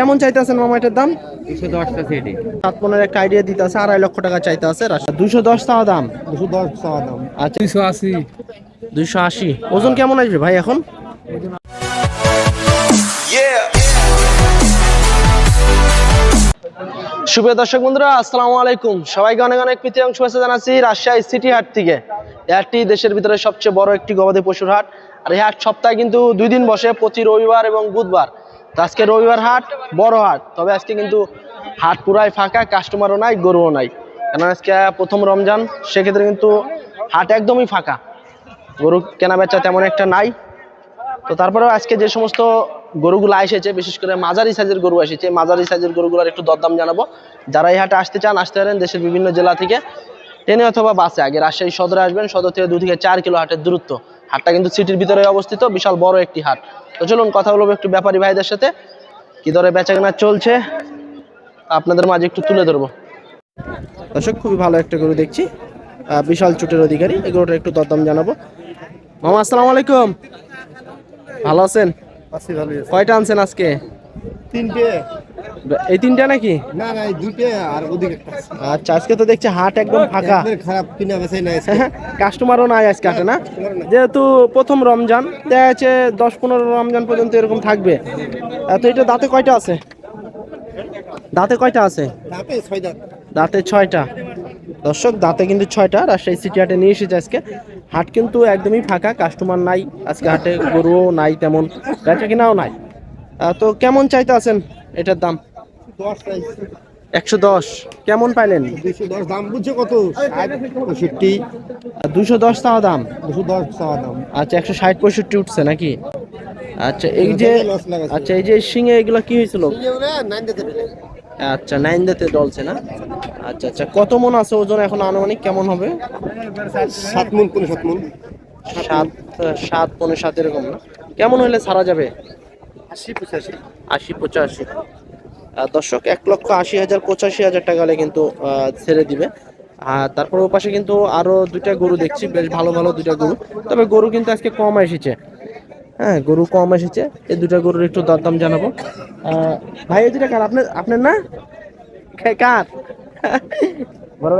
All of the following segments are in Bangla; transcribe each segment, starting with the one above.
কেমন চাইতেছেন মামা এটার দাম? দুশো দশটা সেটে। সাত পনেরো একটা আইডিয়া দিতে আছে আড়াই লক্ষ টাকা চাইতে আছে দুশো দশ টাকা দাম? দুশো দশ টাকা দাম। আচ্ছা। দুশো আশি। দুইশো আশি। ওজন কেমন আসবে ভাই এখন? শুভ দর্শক বন্ধুরা আসসালামু আলাইকুম। সবাইকে অনেক অনেক প্রীতি শুভেচ্ছা জানাচ্ছি রাজশাহী সিটি হাট থেকে। হাটটি দেশের ভিতরে সবচেয়ে বড় একটি গবাদি পশুর হাট। আর এই হাট সপ্তাহে কিন্তু দুই দিন বসে প্রতি রবিবার এবং বুধবার। আজকে রবিবার হাট, বড় হাট। তবে আজকে কিন্তু হাট পুরাই ফাঁকা কাস্টমারও নাই, গরুও নাই। কেন আজকে প্রথম রমজান, সেক্ষেত্রে কিন্তু হাট একদমই ফাঁকা। গরু কেনা বেচা তেমন একটা নাই। তো তারপরেও আজকে যে সমস্ত গরুগুলো এসেছে, বিশেষ করে মাঝারি সাইজের গরু এসেছে, মাঝারি সাইজের গরুগুলোর একটু দরদাম জানাব। যারা এই হাটে আসতে চান, আসতে পারেন দেশের বিভিন্ন জেলা থেকে। ট্রেনে অথবা বাসে, আগে রাজশাহী সদরে আসবেন। সদর থেকে দু থেকে চার কিলো হাটের দূরত্ব। হাটটা কিন্তু সিটির ভিতরে অবস্থিত, বিশাল বড় একটি হাট। তো চলুন কথা বলব একটু ব্যাপারী ভাইদের সাথে। কি দরে বেচা কেনা চলছে? আপনাদের মাঝে একটু তুলে ধরবো। দর্শক খুবই ভালো একটা গরু দেখছি। বিশাল চুটের অধিকারী। এগুলোটা একটু দরদাম জানাব। মামা আসসালামু আলাইকুম। ভালো আছেন? কয়টা আনছেন আজকে? তিনটে। এই তিনটা নাকি? না না এই দুইটে আর ওদিকে আচ্ছা আজকে তো দেখছি হাট একদম ফাঁকা। খারাপ কিনা বেচাই নাই কাস্টমারও নাই আজকে না? যেহেতু প্রথম রমজান দেখা যাচ্ছে দশ পনেরো রমজান পর্যন্ত এরকম থাকবে। তো এটা দাঁতে কয়টা আছে? দাঁতে কয়টা আছে? দাঁতে দাঁতে। ছয়টা। দর্শক দাঁতে কিন্তু ছয়টা রাজশাহী সিটি হাটে নিয়ে এসেছে আজকে। হাট কিন্তু একদমই ফাঁকা কাস্টমার নাই আজকে হাটে গরুও নাই তেমন বেচা কিনাও নাই। তো কেমন চাইতে আছেন এটার দাম? একশো দশ। কেমন পাইলেন? দুশো দশ দাম বুঝছ কত? ষাট পঁয়ষট্টি দুশো দশ টাকা দাম? দুশো দশ দাম। আচ্ছা একশো ষাট পঁয়ষট্টি উঠছে নাকি? আচ্ছা এই যে আচ্ছা এই যে শিঙে এগুলো কি হয়েছিল। আচ্ছা নাইন দিতে ডলছে না? আচ্ছা আচ্ছা কত মন আছে ওজন এখন আনুমানিক? কেমন হবে? সাত মন কোন সাত মন। সাত সাত পনেরো সাত এরকম না? কেমন হলে ছাড়া যাবে? আশি পঁচাশি। দর্শক এক লক্ষ আশি হাজার পঁচাশি হাজার টাকা হলে কিন্তু ছেড়ে দিবে। আর তারপর ও পাশে কিন্তু আরও দুইটা গরু দেখছি বেশ ভালো ভালো দুইটা গরু। তবে গরু কিন্তু আজকে কম এসেছে। হ্যাঁ গরু কম এসেছে। এই দুটা গরুর একটু দরদাম জানাব। আহ, ভাই এই দুটা কার? আপনার আপনার না? কার? বড়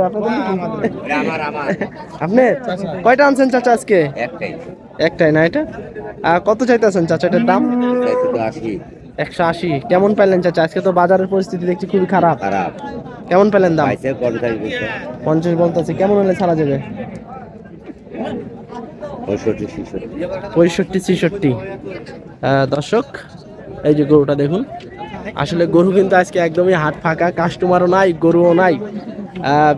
আপনার? কয়টা আনছেন চাচা আজকে? একটাই। একটাই না এটা? আহ, কত চাইতেছেন চাচা এটার দাম? একশো আশি। কেমন পেলেন চাচা? আজকে তো বাজারের পরিস্থিতি দেখছি খুবই খারাপ। খারাপ। কেমন পেলেন দাম? পঞ্চাশ বলতেছে। কেমন হলে ছাড়া যাবে? পঁয়ষট্টি ছেষট্টি। দর্শক এই যে গরুটা দেখুন। আসলে গরু কিন্তু আজকে একদমই হাট ফাঁকা কাস্টমারও নাই গরুও নাই।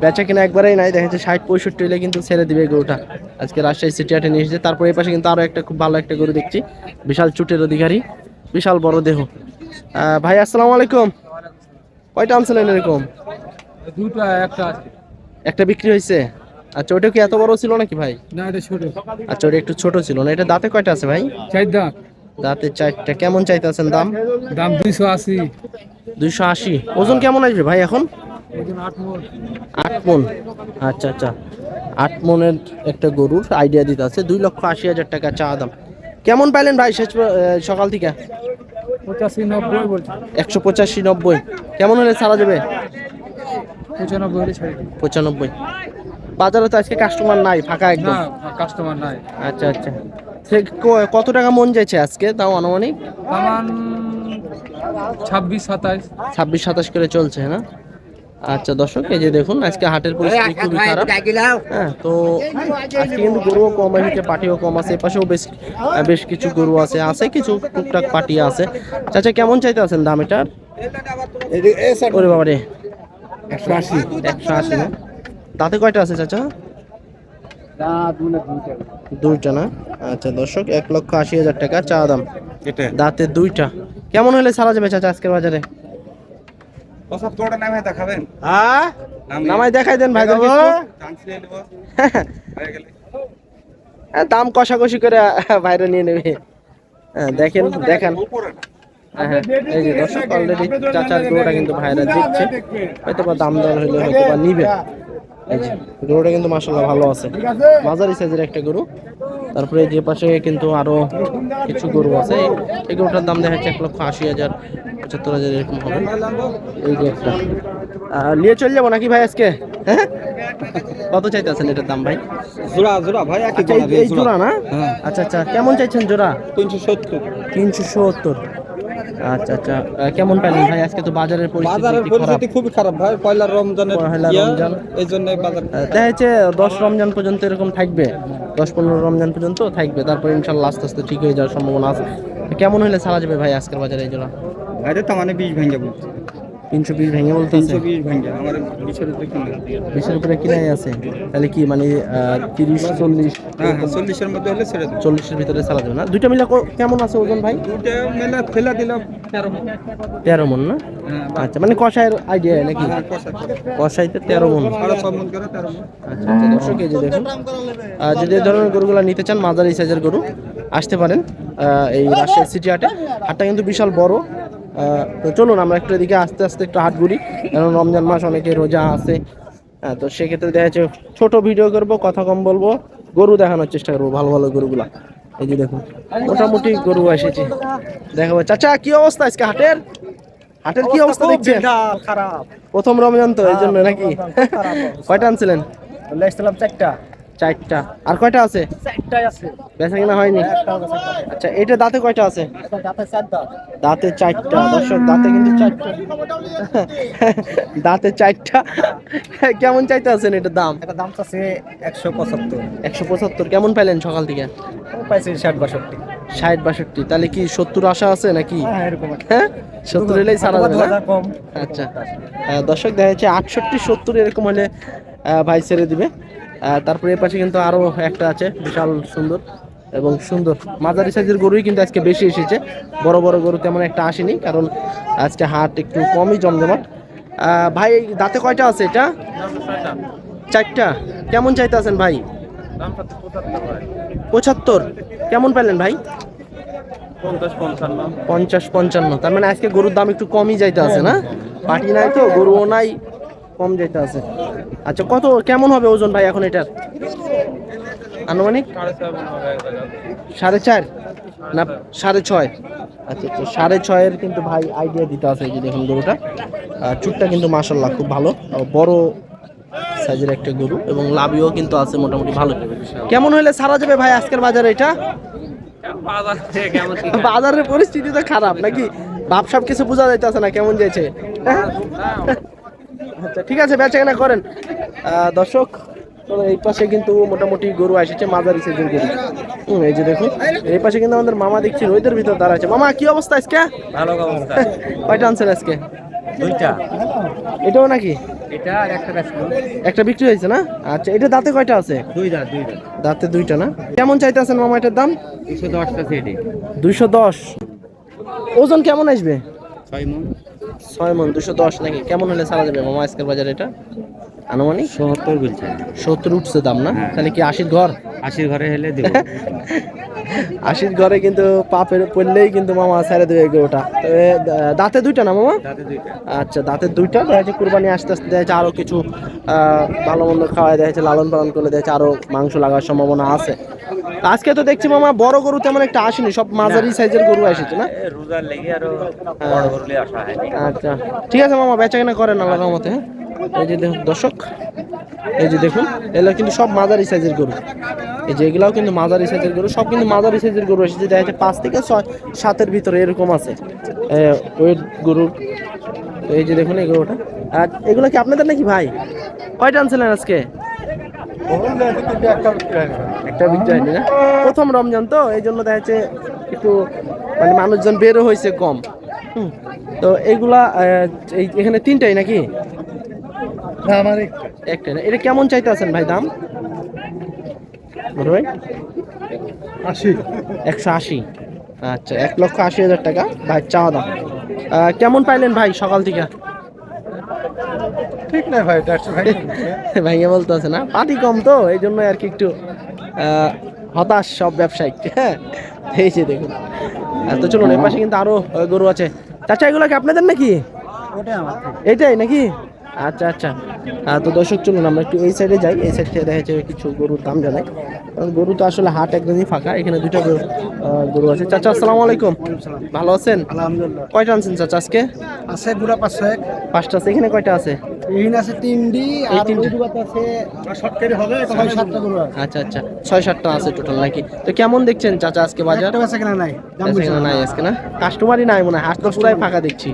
বেচা কিনা একবারেই নাই। দেখা যাচ্ছে ষাট পঁয়ষট্টি হলে কিন্তু ছেড়ে দিবে গরুটা। আজকে রাজশাহী সিটি হাটে নিয়ে এসেছে। তারপর এই পাশে কিন্তু আরও একটা খুব ভালো একটা গরু দেখছি। বিশাল চুটের অধিকারী বিশাল বড় দেহ। ভাই আসসালামু আলাইকুম। কয়টা আনছিলেন এরকম? দুটো একটা একটা বিক্রি হয়েছে? আচ্ছা ওটা কি এত বড় ছিল নাকি ভাই? না এটা ছোট। আচ্ছা ওটা একটু ছোট ছিল না। এটা দাঁতে কয়টা আছে ভাই? চার দাম দাঁতে চারটা। কেমন চাইতেছেন দাম? দাম দুইশো আশি। দুইশো আশি। ওজন কেমন আসবে ভাই এখন? আট মন। আচ্ছা আচ্ছা। আট মনের একটা গরুর আইডিয়া দিতে আছে। দুই লক্ষ আশি হাজার টাকা চা দাম। কেমন পাইলেন ভাই শেষ সকাল থেকে? পঁচাশি নব্বই বলছে। একশো পঁচাশি নব্বই। কেমন হলে ছাড়া যাবে পঁচানব্বই হলে ছাড়ি পঁচানব্বই। বাজারে তো আজকে কাস্টমার নাই ফাঁকা একদম। কাস্টমার নাই। আচ্ছা আচ্ছা। সে কত টাকা মন যাচ্ছে আজকে তাও আনুমানিক? ছাব্বিশ সাতাশ। ছাব্বিশ সাতাশ করে চলছে না? আচ্ছা দর্শক এই যে দেখুন আজকে হাটের পরিস্থিতি খুবই খারাপ। হ্যাঁ তো আজকে কিন্তু গরুও কম এসেছে পাটিও কম আছে এপাশেও বেশ বেশ কিছু গরু আছে আছে কিছু টুকটাক পাটি আছে। চাচা কেমন চাইতে আছেন দাম এটার? ওরে বাবারে একশো আশি। একশো আশি না? দাঁতে কয়টা আছে চাচা? দুইটা না? আচ্ছা দর্শক এক লক্ষ আশি হাজার টাকা চা দাম। এটা। দাঁতে দুইটা। কেমন হলে সারা যাবে চাচা আজকের বাজারে? ওসব তোড়া নামে দেখাবেন হ্যাঁ? নামাই দেখাই দেন ভাই টানছিলে নেব। হয়ে গেলে। দাম কষাকষি করে বাইরে নিয়ে নেবে। দেখেন দেখান। হ্যাঁ, হ্যাঁ, এই যে দর্শক অলরেডি চাচার গরুটা কিন্তু ভাইরা দিচ্ছে। হয়তো বা দাম দর হইলে হয়তো বা নিবে। এই যে, গরুটা কিন্তু মাসাল্লাহ ভালো আছে। মাঝারি সাইজের একটা গরু। তারপরে যে পাশে কিন্তু আরও কিছু গরু আছে। এই- এই গরুটার দাম দেখা যাচ্ছে এক লক্ষ আশি হাজার। পঁচাত্তর হাজার এরকম হবে। এই যে একটা। নিয়ে চলে যাব নাকি ভাই আজকে? হ্যাঁ? কত চাইতেছেন এটার দাম ভাই? জোড়া জোড়া ভাই একই আচ্ছা, এই- এই জোড়া না? আচ্ছা আচ্ছা কেমন চাইছেন জোড়া? তিনশো সত্তর। তিনশো সত্তর। আচ্ছা আচ্ছা কেমন পেলেন ভাই? আজকে তো বাজারের পরিস্থিতি বাজারের পরিস্থিতি খুবই খারাপ ভাই পয়লা রমজানের পয়লা রমজান। এই জন্য বাজার দেখা যাচ্ছে দশ রমজান পর্যন্ত এরকম থাকবে। দশ পনেরো রমজান পর্যন্ত থাকবে। তারপর ইনশাল্লাহ আস্তে আস্তে ঠিক হয়ে যাওয়ার সম্ভাবনা আছে। কেমন হলে ছাড়া যাবে ভাই আজকের বাজারে এই জোড়া? ভাইরে তো মানে বিষ ভেঙে বলছে। তিনশো পিস ভেঙে বলতেছে? তিনশো বিষ ভেঙে আমার বিশের উপরে কিনে বিশের উপরে কিনাই আছে? তাহলে কি মানে তিরিশ চল্লিশ? হ্যাঁ হ্যাঁ চল্লিশের মধ্যে হলে ছেড়ে দেবো। চল্লিশের ভিতরে ছাড়া যাবে না? দুইটা মিলে কেমন আছে ওজন ভাই? দুটো মেলা ফেলা দিলাম তেরো তেরো মন না? হ্যাঁ আচ্ছা মানে কষায়ের আইডিয়া নাকি? হ্যাঁ, কষা কষাইতে তেরো মন। মন মন। আচ্ছা আচ্ছা দর্শক এই যে দেখুন আহ, যদি এই ধরনের গরুগুলো নিতে চান মাঝারি সাইজের গরু আসতে পারেন এই রাজশাহী সিটি হাটে। হাটটা কিন্তু বিশাল বড়। তো চলুন আমরা একটু এদিকে আস্তে আস্তে একটু হাট ঘুরি। কারণ রমজান মাস অনেকে রোজা আছে। হ্যাঁ, তো সেক্ষেত্রে দেখা যাচ্ছে ছোট ভিডিও করব কথা কম বলব গরু দেখানোর চেষ্টা করব ভালো ভালো গরুগুলা। এই যে দেখুন মোটামুটি গরু এসেছে। দেখাবো। চাচা কি অবস্থা আজকে হাটের? হাটের কি অবস্থা দেখছেন? খারাপ। প্রথম রমজান তো এই জন্য নাকি? কয়টা আনছিলেন? চারটা। চারটা। আর কয়টা আছে? চারটাই আছে। বেচা কিনা হয়নি? আচ্ছা এটা দাঁতে কয়টা আছে? দাঁতে চারটা। দর্শক দাঁতে কিন্তু চারটা। দাঁতে চারটা। কেমন চাইতে আছেন এটার দাম? একটা দাম আছে একশো পঁচাত্তর। একশো পঁচাত্তর। কেমন পাইলেন সকাল থেকে? পাইছি ষাট বাষট্টি। ষাট বাষট্টি। তাহলে কি সত্তর আশা আছে নাকি? হ্যাঁ এরকম হ্যাঁ? সত্তর এলেই সারা যাবে কম। আচ্ছা। দর্শক দেখা যাচ্ছে আটষট্টি সত্তর এরকম হলে ভাই ছেড়ে দিবে। তারপরে এর পাশে কিন্তু আরও একটা আছে, বিশাল সুন্দর এবং সুন্দর। মাঝারি সাইজের গরুই কিন্তু আজকে বেশি এসেছে। বড় বড় গরু তেমন একটা আসেনি, কারণ আজকে হাট একটু কমই জমজমাট। ভাই, দাঁতে কয়টা আছে এটা? চারটা। কেমন চাইতে আছেন ভাই? পঁচাত্তর। কেমন পেলেন ভাই? পঞ্চাশ পঞ্চান্ন। তার মানে আজকে গরুর দাম একটু কমই যাইতে আছে না? পাটি নাই তো, গরুও নাই। কম যাইতে আছে। আচ্ছা কত, কেমন হবে ওজন ভাই এখন এটার? আনুমানিক? সাড়ে চার না সাড়ে ছয়? আচ্ছা আচ্ছা সাড়ে ছয়ের কিন্তু ভাই আইডিয়া দিতে আছে যে দেখুন গরুটা। চুটটা কিন্তু মাসাল্লাহ খুব ভালো। বড় সাইজের একটা গরু এবং লাভিও কিন্তু আছে মোটামুটি ভালো। কেমন হলে সারা যাবে ভাই আজকের বাজারে এটা? বাজারের পরিস্থিতি তো খারাপ নাকি? ভাবসাব কিছু বোঝা যাইতেছে না কেমন যাইছে আচ্ছা ঠিক আছে বেচা কেনা করেন। দর্শক তো এই পাশে কিন্তু মোটামুটি গরু এসেছে মাঝারি সাইজের গরু। হুম, এই যে দেখুন এই পাশে কিন্তু আমাদের মামা দেখছি রোদের ভিতর দাঁড়া আছে। মামা কি অবস্থা আজকে? ভালো অবস্থা। কয়টা আনছেন আজকে? দুইটা। এটাও নাকি? এটা আর একটা একটা বিক্রি হয়েছে না? আচ্ছা এটা দাঁতে কয়টা আছে? দাঁতে দুইটা না? কেমন চাইতেছেন মামা এটার দাম? দুইশো দশ ওজন কেমন আসবে? ছয় মন দুশো দশ নাকি? কেমন হলে সারা যাবে মামা আজকের বাজারে এটা? আনুমানিক? সত্তর বলছে সত্তর উঠছে দাম না? তাহলে কি আশির ঘর? আশির ঘরে হেলে দেবো। আশির ঘরে কিন্তু পাপের পড়লেই কিন্তু মামা ছেড়ে দেবে ওটা। দাঁতে দুইটা না মামা? আচ্ছা দাঁতের দুইটা। দেখা যাচ্ছে কুরবানি আস্তে আস্তে দেখা যাচ্ছে আরও কিছু ভালো মন্দ খাওয়ায় দেখা যাচ্ছে লালন পালন করলে দেখা যাচ্ছে আরও মাংস লাগার সম্ভাবনা আছে। আজকে তো দেখছি মামা বড় গরু তেমন একটা আসেনি সব মাঝারি সাইজের গরু এসেছে না? রোজার লেগে আরও বড় করলে আসা হয়নি। আচ্ছা ঠিক আছে মামা বেচা কেনা করেন আল্লাহ রহমতে হ্যাঁ? এই যে দেখুন দর্শক এই যে দেখুন এগুলো কিন্তু সব মাঝারি সাইজের গরু। এই যে এগুলাও কিন্তু মাঝারি সাইজের গরু সব কিন্তু মাঝারি সাইজের গরু এসেছে দেখা যাচ্ছে পাঁচ থেকে ছয় সাতের ভিতরে এরকম আছে। ওয়েট গরু এই যে দেখুন এই গরুটা। আর এগুলো কি আপনাদের নাকি ভাই? কয়টা আনছিলেন আজকে? একটা বিক্রি হয়নি না? প্রথম রমজান তো এই জন্য দেখা যাচ্ছে একটু মানে মানুষজন বেরো হয়েছে কম। তো এইগুলা এই এখানে তিনটাই নাকি? আমার একটাই না। এটা কেমন চাইতে আছেন ভাই দাম? ভাই? আশি। একশো আশি। আচ্ছা এক লক্ষ আশি হাজার টাকা। ভাই চাওয়া দাম। কেমন পাইলেন ভাই সকাল থেকে? ঠিক না ভাই ভাই ভাইয়া বলতে আছে না পাটি কম তো এই জন্য আর কি একটু হতাশ সব ব্যবসায়িক। হ্যাঁ এই যে দেখুন। তো চলুন এর পাশে কিন্তু আরও গরু আছে। চাচা এগুলো কি আপনাদের নাকি? এইটাই নাকি? আচ্ছা আচ্ছা। তো দর্শক চলুন আমরা একটু এই সাইডে যাই। এই সাইড থেকে দেখা যাচ্ছে কিছু গরুর দাম জানাই। কারণ গরু তো আসলে হাট একদমই ফাঁকা এখানে দুটো গরু গরু আছে। চাচা আসসালামু আলাইকুম। ভালো আছেন? আলহামদুলিল্লাহ। কয়টা আনছেন চাচা আজকে? আছে গুড়া এক। পাঁচটা আছে এখানে কয়টা আছে? ইহিন আছে তিনটি আর তিনটি? ওই দুটাতে আছে শর্টকারি হবে ছয় সাতটা গরু আচ্ছা আচ্ছা। ছয় সাতটা আছে টোটাল নাকি? তো কেমন দেখছেন চাচা আজকে বাজার? বেচা কেনা নাই দাম নাই। আজকে না? কাস্টমারই নাই মনে হয় হাট তো পুরাই ফাঁকা দেখছি।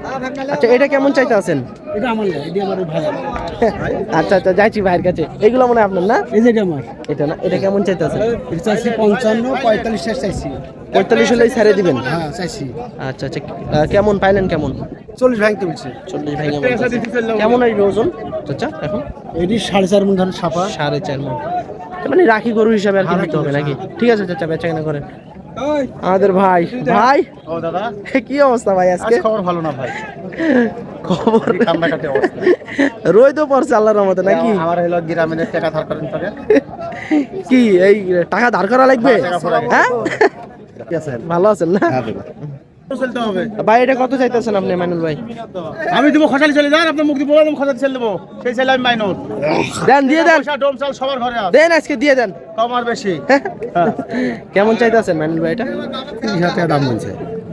আচ্ছা এটা কেমন চাইতে আছেন এটা আমার না এটা আমার ভাই। আচ্ছা আচ্ছা যাইছি ভাইয়ের কাছে। এগুলো মনে হয় আপনার না? এই যে এটা আমার। এটা না? এটা কেমন চাইতে আছেন পঞ্চান্ন পঁয়তাল্লিশ শেষ চাইছি। পঁয়তাল্লিশ হলেই ছেড়ে দিবেন? হ্যাঁ চাইছি। আচ্ছা আচ্ছা। কেমন পাইলেন কেমন? চল্লিশ ভাঙতে বলছে। চল্লিশ ভেঙে। কেমন আসবে ওজন? চাচা এখন? এটি সাড়ে চার মন ধান সাপা সাড়ে চার মন। মানে রাখি গরু হিসাবে আর কি হবে নাকি? ঠিক আছে চাচা বেচা কেনা করেন। আমাদের ভাই। ভাই? ও দাদা। কি অবস্থা ভাই আজকে? খবর ভালো না ভাই। খবর কান্নাকাটি অবস্থা। রই তো পড়ছে আল্লাহর রহমতে নাকি? আমার হলো গ্রামের টাকা ধার করেন কি এই টাকা ধার করা লাগবে। হ্যাঁ? ভালো আছেন না? ভাই এটা কত চাইতেছেন আপনি মাইনুল ভাই? আমি দেবো খসালি চলে যান আপনার মুখ দিব খসালি ছেলে দেবো। সেই ছেলে আমি মাইনর দেন দিয়ে দেন। ডোম চাল সবার ঘরে দেন আজকে দিয়ে দেন। কম আর বেশি। কেমন চাইতেছেন মাইনুল ভাই এটা? তিরিশ হাজার দাম বলছে।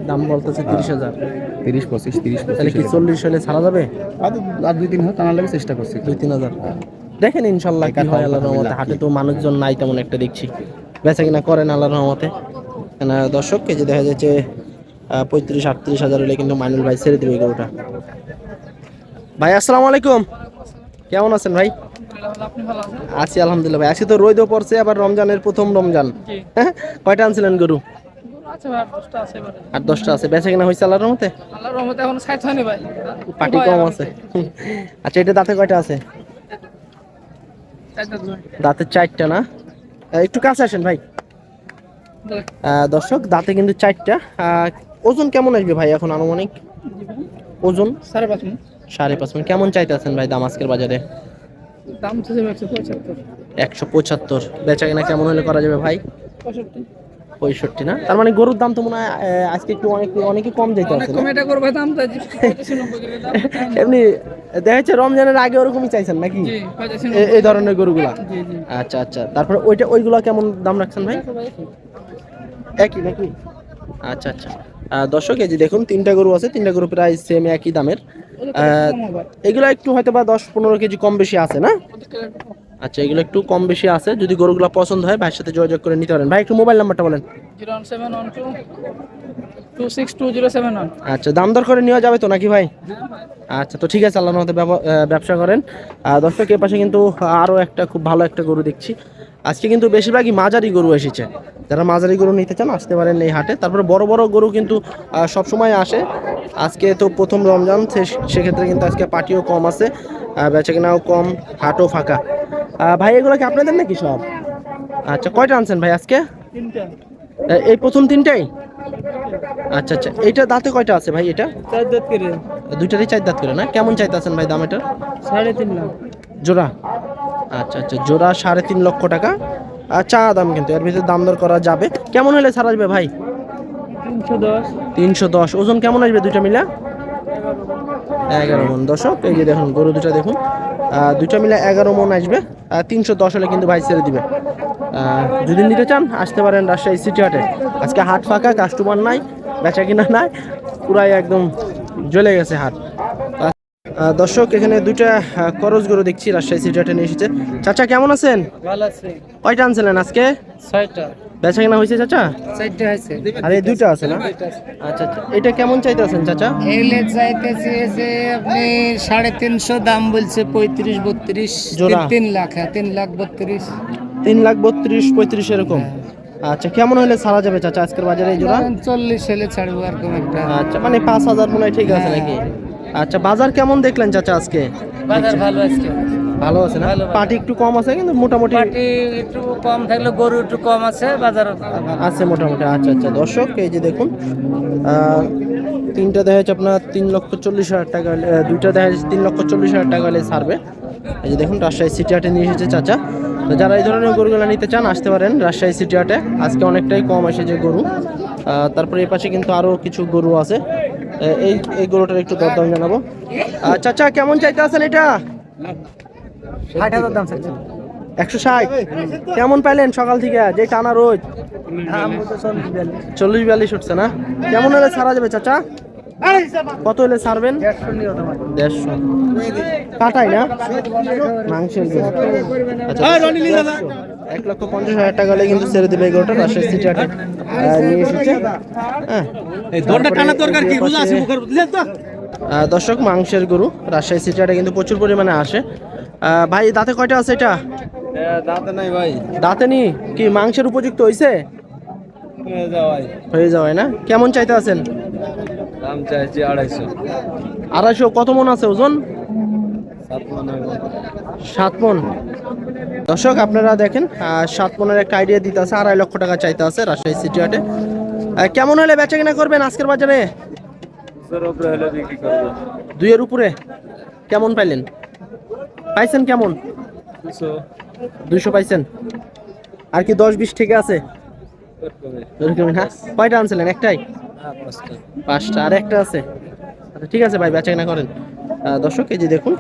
দাম বলতেছে তিরিশ হাজার। তিরিশ পঁচিশ তিরিশ তাহলে কি চল্লিশ হলে ছাড়া যাবে? আর দুই তিন হাজার টানা লাগে চেষ্টা করছি। দুই তিন হাজার। দেখেন ইনশাল্লাহ কি হয় আল্লাহর রহমতে। হাটে তো মানুষজন নাই তেমন একটা দেখছি। বেচা কিনা করেন আল্লাহর রহমতে। কেন দর্শক কেজি দেখা যাচ্ছে পঁয়ত্রিশ আটত্রিশ হাজার হলে কিন্তু মাইনুল ভাই ছেড়ে দেবে গরুটা। ভাই আসসালামু আলাইকুম। কেমন আছেন ভাই? আছি আলহামদুলিল্লাহ ভাই। আজকে তো রোদও পড়ছে আবার রমজানের প্রথম রমজান। হ্যাঁ কয়টা আনছিলেন গরু? আট দশটা আছে বেচা কিনা হয়েছে আল্লাহর রহমতে? আল্লাহর রহমতে এখন সাইজ হয়নি ভাই। পাটি কম আছে। আচ্ছা এটা দাঁতে কয়টা আছে? দাঁতের চারটা না? একটু কাছে আসেন ভাই। দর্শক দাঁতে কিন্তু চারটা। ওজন কেমন আসবে ভাই এখন আনুমানিক? ওজন? সাড়ে পাঁচ মিনিট সাড়ে পাঁচ মিনিট কেমন চাইতেছেন ভাই দাম আজকের বাজারে? দাম একশো পঁচাত্তর। একশো পঁচাত্তর। বেচা কিনা কেমন হলে করা যাবে ভাই? পঁয়ষট্টি। পঁয়ষট্টি না? তার মানে গরুর দাম তো মনে হয় আজকে একটু অনেক অনেকে কম যেতে আছে এমনি দেখা যাচ্ছে রমজানের আগে ওরকমই চাইছেন নাকি? এই ধরনের গরুগুলা? আচ্ছা আচ্ছা। তারপরে ওইটা ওইগুলা কেমন দাম রাখছেন ভাই। একই নাকি? আচ্ছা আচ্ছা। দর্শক এই যে দেখুন তিনটা গরু আছে তিনটা গরু প্রায় সেম একই দামের। এগুলো একটু হয়তো বা দশ পনেরো কেজি কম বেশি আছে না? আচ্ছা এগুলো একটু কম বেশি আছে যদি গরুগুলো পছন্দ হয় ভাইয়ের সাথে যোগাযোগ করে নিতে পারেন। ভাই একটু মোবাইল নাম্বারটা বলেন। Seven one two two six two zero seven আচ্ছা দাম দর করে নেওয়া যাবে তো নাকি ভাই? আচ্ছা তো ঠিক আছে আল্লাহর মতো ব্যবসা করেন। আর দর্শক এর পাশে কিন্তু আরও একটা খুব ভালো একটা গরু দেখছি। আজকে কিন্তু বেশিরভাগই মাঝারি গরু এসেছে। যারা মাঝারি গরু নিতে চান আসতে পারেন এই হাটে। তারপরে বড় বড় গরু কিন্তু সবসময় আসে। আজকে তো প্রথম রমজান সে- সেক্ষেত্রে কিন্তু আজকে পার্টিও কম আছে আহ, বেচা কেনাও কম হাটও ফাঁকা। ভাই এগুলো কি আপনাদের নাকি সব? আচ্ছা কয়টা আনছেন ভাই আজকে? এই প্রথম তিনটাই? আচ্ছা আচ্ছা এইটা দাঁতে কয়টা আছে ভাই এটা? চার দাঁত করে। দুইটারই চার দাঁত করে না? কেমন চাইতে আছেন ভাই দাম এটা? সাড়ে তিন লাখ। জোড়া? আচ্ছা আচ্ছা জোড়া সাড়ে তিন লক্ষ টাকা। আর চা দাম কিন্তু এর ভিতরে দাম দর করা যাবে। কেমন হলে ছাড় আসবে ভাই? তিনশো দশ। তিনশো দশ। ওজন কেমন আসবে দুইটা মিলে? এগারো মন। দশক এই যে দেখুন গরু দুটা দেখুন। দুইটা মিলে এগারো মন আসবে। তিনশো দশ হলে কিন্তু ভাই ছেড়ে দিবে। যদি নিতে চান আসতে পারেন রাজশাহী সিটি হাটে। আজকে হাট ফাঁকা কাস্টমার নাই বেচা কিনা নাই পুরাই একদম জ্বলে গেছে হাট। দর্শক এখানে দুইটা করজ গরু দেখছি রাজশাহী সিটি হাটে নিয়ে এসেছে। চাচা কেমন আছেন? ভালো আছে। কয়টা আনছিলেন আজকে? ছয়টা। বেচা কিনা হয়েছে চাচা? চারটে আছে আর এই দুইটা আছে না? আচ্ছা আচ্ছা। এটা কেমন চাইতেছেন চাচা? এলে চাইতেছে যে আপনি সাড়ে তিনশো দাম বলছে পঁয়ত্রিশ বত্রিশ? তিন- লাখ হ্যাঁ তিন লাখ বত্রিশ। তিন লাখ বত্রিশ পঁয়ত্রিশ এরকম? আচ্ছা কেমন হলে ছাড়া যাবে চাচা আজকের বাজারে জোড়া? চল্লিশ হলে ছাড়বো আর কোন একটা। আচ্ছা মানে পাঁচ হাজার মনে হয় ঠিক আছে নাকি? আচ্ছা বাজার কেমন দেখলেন চাচা আজকে? বাজার ভালো আজকে। ভালো আছে না? পাটি একটু কম আছে কিন্তু মোটামুটি পাটি একটু কম থাকলে গরু একটু কম আছে বাজার আছে মোটামুটি আচ্ছা আচ্ছা। দর্শক এই যে দেখুন তিনটা দেখা যাচ্ছে আপনার তিন লক্ষ চল্লিশ হাজার টাকা দুইটা দেখা যাচ্ছে তিন লক্ষ চল্লিশ হাজার টাকা হলে ছাড়বে। এই যে দেখুন রাজশাহী সিটি হাটে নিয়ে এসেছে চাচা। তো যারা এই ধরনের গরুগুলো নিতে চান আসতে পারেন রাজশাহী সিটি হাটে। আজকে অনেকটাই কম এসেছে গরু। তারপরে এই পাশে কিন্তু আরও কিছু গরু আছে। এই এই গরুটার একটু দরদাম জানাব। আহ, চাচা কেমন চাইতে আছেন এটা? ষাট হাজার দাম চাচ্ছি একশো ষাট। কেমন পাইলেন সকাল থেকে? যে টানা রোজ চল্লিশ বিয়াল্লিশ উঠছে না? কেমন হলে ছাড়া যাবে চাচা? কত হলে ছাড়বেন? দেড়শো। কাটাই না? মাংসের আচ্ছা। এক লক্ষ পঞ্চাশ হাজার টাকা হলে কিন্তু ছেড়ে দেবে এই গরুটা রাজশাহী সিটি হাটে নিয়ে এসেছে। হ্যাঁ। তারপরে এই পাশে- আহ, দর্শক মাংসের গরু রাজশাহী সিটি হাটে কিন্তু প্রচুর পরিমাণে আসে। ভাই দাঁতে কয়টা আছে এটা? দাঁতে নাই ভাই। দাঁতে নি কি মাংসের উপযুক্ত হইছে? যাওয়াই হয়ে যাওয়ায় না? কেমন চাইতে আছেন? দাম চাইছি আড়াইশো। আড়াইশো কত মন আছে ওজন? সাত মানে দর্শক আপনারা দেখেন সাত মনের একটা আইডিয়া দিতে আছে আড়াই লক্ষ টাকা চাইতে আছে রাজশাহী সিটি হাটে। কেমন হলে বেচা কিনা করবেন আজকের বাজারে? দুইয়ের উপরে কেমন পাইলেন? পাইছেন কেমন? দুইশো পাইছেন। আর কি দশ বিশ থেকে আছে? না কয়টা আনছিলেন? একটাই? পাঁচটা। পাঁচটা আর একটা আছে। আচ্ছা ঠিক আছে ভাই বেচা কিনা করেন। দর্শক এই যে দেখুন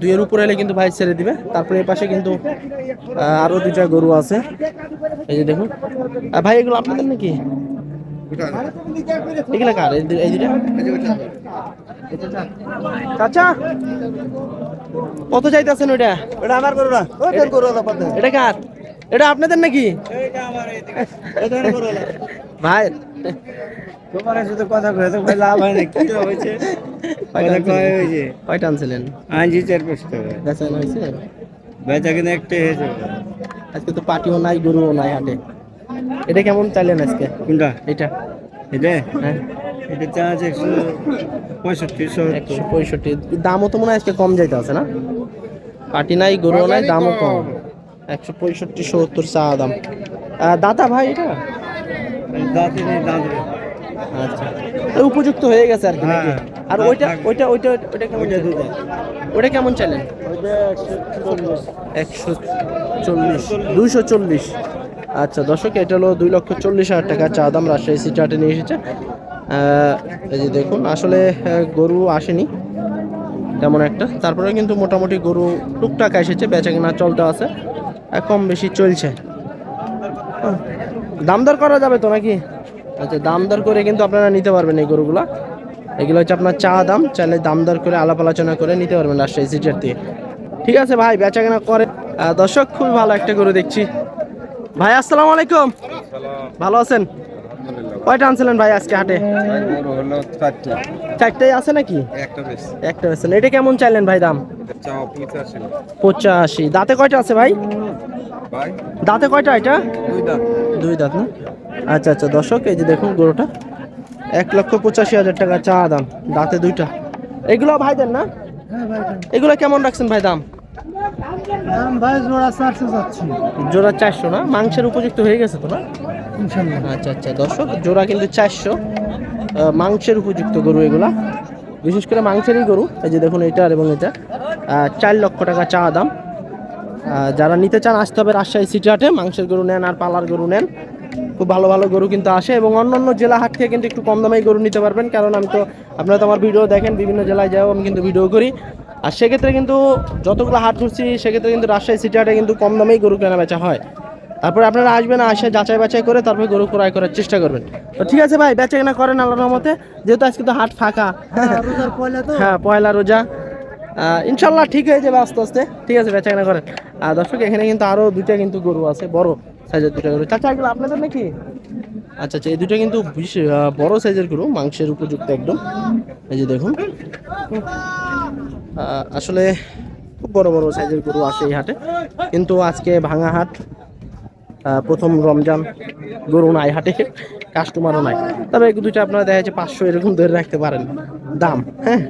দুইয়ের উপরে এলে কিন্তু ভাই ছেড়ে দিবে। তারপরে এই পাশে কিন্তু আহ, আরও দুইটা গরু আছে। এই যে দেখুন। ভাই এগুলো আপনাদের নাকি? এগুলো কার? এই দুটা চাচা কত চাইতেছেন ওইটা? এটা আমার করো না এটা কার? এটা আপনাদের নাকি? ভাই। তোমার সাথে কথা কয়ে তো ভাই লাভ হয় না কি হয়েছে? কয়টা আনছিলেন? হয়েছে কয়টা আনছিলেন? আনছি চার পাঁচটা বেচা হয়েছে? বেচা কিনা একটাই হয়েছে। আজকে তো পাটিও নাই গরুও নাই হাটে। এটা কেমন চাইলেন আজকে? কোনটা? এটা। এটা? হ্যাঁ। এটা চা আছে একশো পঁয়ষট্টি একশো পঁয়ষট্টি। দামও তো মনে হয় আজকে কম যাইতে আছে না? পাটি নাই গরুও নাই দামও কম। একশো পঁয়ষট্টি সত্তর চা দাম। দাতা ভাই এটা? দাঁতে নেই দাঁতে আচ্ছা। উপযুক্ত হয়ে গেছে আর কি হ্যাঁ, আর ওইটা ওইটা ওইটা ওইটা কেমন? দুধ কেমন চাইলেন একশো চল্লিশ। দুইশো চল্লিশ। আচ্ছা দর্শক এটা হলো দুই লক্ষ চল্লিশ হাজার টাকা চা দাম রাজশাহী সিটি হাটে নিয়ে এসেছে। এই যে দেখুন আসলে গরু আসেনি তেমন একটা। তারপরে কিন্তু মোটামুটি গরু টুকটাক এসেছে বেচা কেনা চলতে আছে কম বেশি চলছে। দাম দর করা যাবে তো নাকি? আচ্ছা দাম দর করে কিন্তু আপনারা নিতে পারবেন এই গরুগুলো। এগুলো হচ্ছে আপনার চা দাম চাইলে দাম দর করে আলাপ আলোচনা করে নিতে পারবেন রাজশাহী সিটের দিয়ে। ঠিক আছে ভাই বেচা কেনা করে দর্শক খুবই ভালো একটা গরু দেখছি। ভাই আসসালামু আলাইকুম। ভালো আছেন? কয়টা আনছিলেন ভাই আজকে হাটে? চারটাই আছে নাকি? একটা বেশ। এটা কেমন চাইলেন ভাই দাম? পঁচাশি। দাঁতে কয়টা আছে ভাই? ভাই? দাঁতে কয়টা এটা? দুই দাঁত। দুই দাঁত না? আচ্ছা আচ্ছা দর্শক এই যে দেখুন গরুটা। এক লক্ষ পঁচাশি হাজার টাকা চা দাম দাঁতে দুইটা। এগুলো ভাই দেন না? এগুলো কেমন রাখছেন ভাই দাম? দাম ভাই জোড়া চারশো যাচ্ছি। জোড়া চারশো না? মাংসের উপযুক্ত হয়ে গেছে তো না? আচ্ছা আচ্ছা। দর্শক, জোড়া কিন্তু চারশো। মাংসের উপযুক্ত গরু এগুলা। বিশেষ করে মাংসেরই গরু। এই যে দেখুন এটার এবং এটা। চার লক্ষ টাকা চা দাম। যারা নিতে চান, আসতে হবে রাজশাহী সিটি হাটে। মাংসের গরু নেন আর পালার গরু নেন। খুব ভালো ভালো গরু কিন্তু আসে এবং অন্য অন্য জেলা হাট থেকে কিন্তু একটু কম দামে গরু নিতে পারবেন। কারণ আমি তো, আপনারা তো আমার ভিডিও দেখেন, বিভিন্ন জেলায় যাও, আমি কিন্তু ভিডিও করি। আর সেক্ষেত্রে কিন্তু যতগুলো হাট ঘুরছি, সেক্ষেত্রে কিন্তু রাজশাহী সিটি হাটে কিন্তু কম দামেই গরু কেনা বেচা হয়। তারপরে আপনারা আসবেন আসে যাচাই বাছাই করে তারপরে গরু ক্রয় করার চেষ্টা করবেন। তো ঠিক আছে ভাই বেচা কেনা করেন আল্লাহর রহমতে যেহেতু আজকে তো হাট ফাঁকা। তো। হ্যাঁ পয়লা রোজা। ইনশাল্লাহ ঠিক হয়ে যাবে আস্তে আস্তে। ঠিক আছে বেচা কেনা করেন। আর দর্শক এখানে কিন্তু আরও দুইটা কিন্তু গরু আছে বড় সাইজের দুইটা গরু। চাচা এগুলো আপনাদের নাকি? আচ্ছা আচ্ছা এই দুটো কিন্তু বড় সাইজের গরু মাংসের উপযুক্ত একদম। এই যে দেখুন। আসলে খুব বড় বড় সাইজের গরু আসে এই হাটে। কিন্তু আজকে ভাঙা হাট প্রথম রমজান গরু নাই, হাটে কাস্টমারও নাই। তবে দুইটা আপনারা দেখা যাচ্ছে পাঁচশো এরকম ধরে রাখতে পারেন দাম হ্যাঁ?